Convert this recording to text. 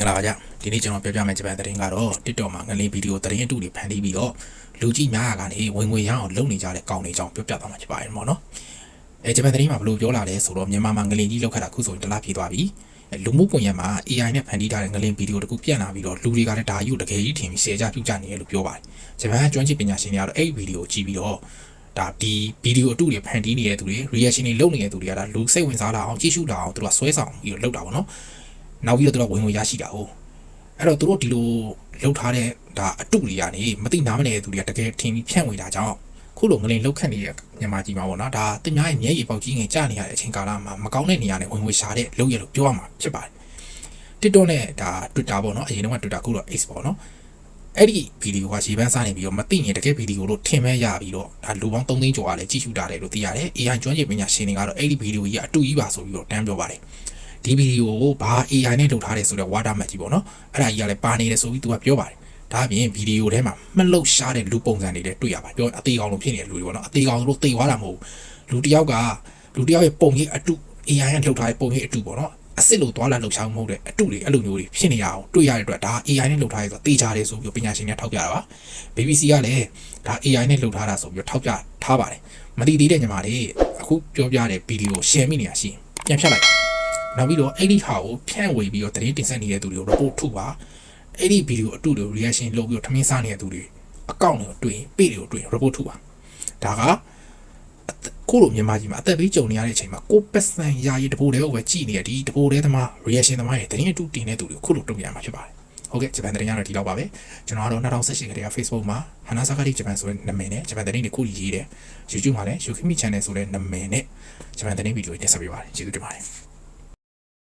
င်္ဂလာပါကြဒီနေ့ကျွန်တော်ပြောပြမယ့်ဂျပန်သတင်းကတော့ TikTok မှာငလင်းဗီဒီယိုသတင်းအတူတွေဖန်တီးပြီးတော့လူကြည့်များကနေဝင်ငွေရအောင်လုပ်နေကြတဲ့ကောင်တွေအကြောင်းပြောပြသွားမှာဖြစ်ပါတယ်ပေါ့နော်အဲဂျပန်သတင်းမှာဘယ်လိုပြောလာလဲဆိုတော့မြန်မာမှာငလင်းကြီးလောက်ခတ်တာခုဆိုရင်တစ်လားပြေးသွားပြီအဲလူမှုကွန်ရက်မှာ AI နဲ့ဖန်တီးထားတဲ့ငလင်းဗီဒီယိုတခုပြန့်လာပြီးတော့လူတွေကလည်းဒါယူတကယ်ကြီးထင်ပြီး share ကြပြုကြနေတယ်လို့ပြောပါတယ်ဂျပန်ကကျွမ်းကျင်ပညာရှင်တွေကတော့အဲ့ဒီဗီဒီယိုကိုကြည့်ပြီးတော့ဒါဒီဗီဒီယိုအတူတွေဖန်တီးနေတဲ့သူတွေ reaction တွေလုပ်နေတဲ့သူတွေကဒါလူစိတ်ဝင်စားလာအောင်ကြည့်ရှုလာအောင်သူတို့ကဆွဲဆောင်ပြီးတော့လုပ်တာပေါ့နော် နောက်ပြီးတော့သူတို့ကဝင်ငွေရရှိတာဟုတ်အဲ့တော့သူတို့ဒီလိုလှုပ်ထားတဲ့ဒါအတုတွေကနေမသိနားမနေတဲ့သူတွေကတကယ်ထင်ပြီးဖြန့်ဝေတာကြောင့်ခုလိုငလင်လှုပ်ခတ်နေတဲ့မြန်မာကြီးမှာပေါ့နော်ဒါတင်များရဲ့မျက်ရည်ပေါက်ကြီးငယ်ကြာနေရတဲ့အချိန်ကာလမှာမကောင်းတဲ့နေရာနဲ့ဝင်ငွေရှာတဲ့လုပ်ရလို့ပြောရမှာဖြစ်ပါတယ် TikTok နဲ့ဒါ Twitter ပေါ့နော်အရင်တုန်းက Twitter ခုတော့ X ပေါ့နော်အဲ့ဒီဗီဒီယိုကရေပန်းစားနေပြီးတော့မသိရင်တကယ်ဗီဒီယိုလို့ထင်မဲ့ရပြီးတော့ဒါလူပေါင်း3သိန်းကျော်ကလည်းကြည့်ရှုတာတယ်လို့သိရတယ် AI ကျွမ်းကျင်ပညာရှင်တွေကတော့အဲ့ဒီဗီဒီယိုကြီးအတူကြီးပါဆိုပြီးတော့တန်းပြောပါတယ် ဒီဗီဒီယိုကိုဘာ AI နဲ့လုပ်ထားတယ်ဆိုတော့ watermark ကြီးပေါ့နော်အဲ့ဒါကြီးကလည်းပါနေတယ်ဆိုပြီးသူကပြောပါတယ်ဒါအပြင်ဗီဒီယိုထဲမှာမလှုပ်ရှားတဲ့လူပုံစံတွေလည်းတွေ့ရပါတယ်ပြောအသေးကောင်လိုဖြစ်နေတဲ့လူတွေပေါ့နော်အသေးကောင်တို့သေသွားတာမဟုတ်ဘူးလူတစ်ယောက်ကလူတစ်ယောက်ရဲ့ပုံရိပ်အတု AI နဲ့လုပ်ထားတဲ့ပုံရိပ်အတုပေါ့နော်အစ်စ်လို့သွားလာလှုပ်ရှားမှုမဟုတ်တဲ့အတုတွေအဲ့လိုမျိုးတွေဖြစ်နေရအောင်တွေ့ရတဲ့အတွက်ဒါ AI နဲ့လုပ်ထားရဲဆိုတော့တေးကြတယ်ဆိုပြီးပညာရှင်တွေထောက်ပြတာပါ BBC ကလည်းဒါ AI နဲ့လုပ်ထားတာဆိုပြီးထောက်ပြထားပါတယ်မတည်သေးတဲ့ညီမလေးအခုပြောပြတဲ့ဗီဒီယို share မိနေရရှိရင်ပြန်ဖြတ်လိုက်ပါ နောက်ပြီးတော့အဲ့ဒီဟာကိုဖြန့်ဝေပြီးတော့သတင်းတင်ဆက်နေတဲ့သူတွေကို report ထုတ်ပါအဲ့ဒီဗီဒီယိုအတူတူ reaction လုပ်ပြီးတော့ထမင်းစားနေတဲ့သူတွေအကောင့်တွေကိုတွေ့ရင် page တွေကိုတွေ့ရင် report ထုတ်ပါဒါကကိုလိုမြန်မာကြီးမှာအသက်ပေးကြုံနေရတဲ့အချိန်မှာကိုပက်ဆန်ယာရီတပိုးတွေကိုပဲကြည်နေတဲ့ဒီတပိုးတွေသမား reaction သမားတွေသတင်းအတူတင်တဲ့သူတွေကိုခုလိုတုံ့ပြန်မှာဖြစ်ပါတယ်ဟုတ်ကဲ့ဂျပန်သတင်းရတော့ဒီလောက်ပါပဲကျွန်တော်ကတော့2018ခရေက Facebook မှာ Hanasakari Japan ဆိုတဲ့နာမည်နဲ့ဂျပန်သတင်းတွေခုရေးတယ် YouTube မှာလည်း Yukimi Channel ဆိုတဲ့နာမည်နဲ့ဂျပန်သတင်းဗီဒီယိုတွေတင်ဆက်ပေးပါတယ်ကျေးဇူးတင်ပါတယ်